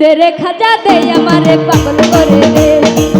দেরে খাজা দে আমারে পাগল করে দে।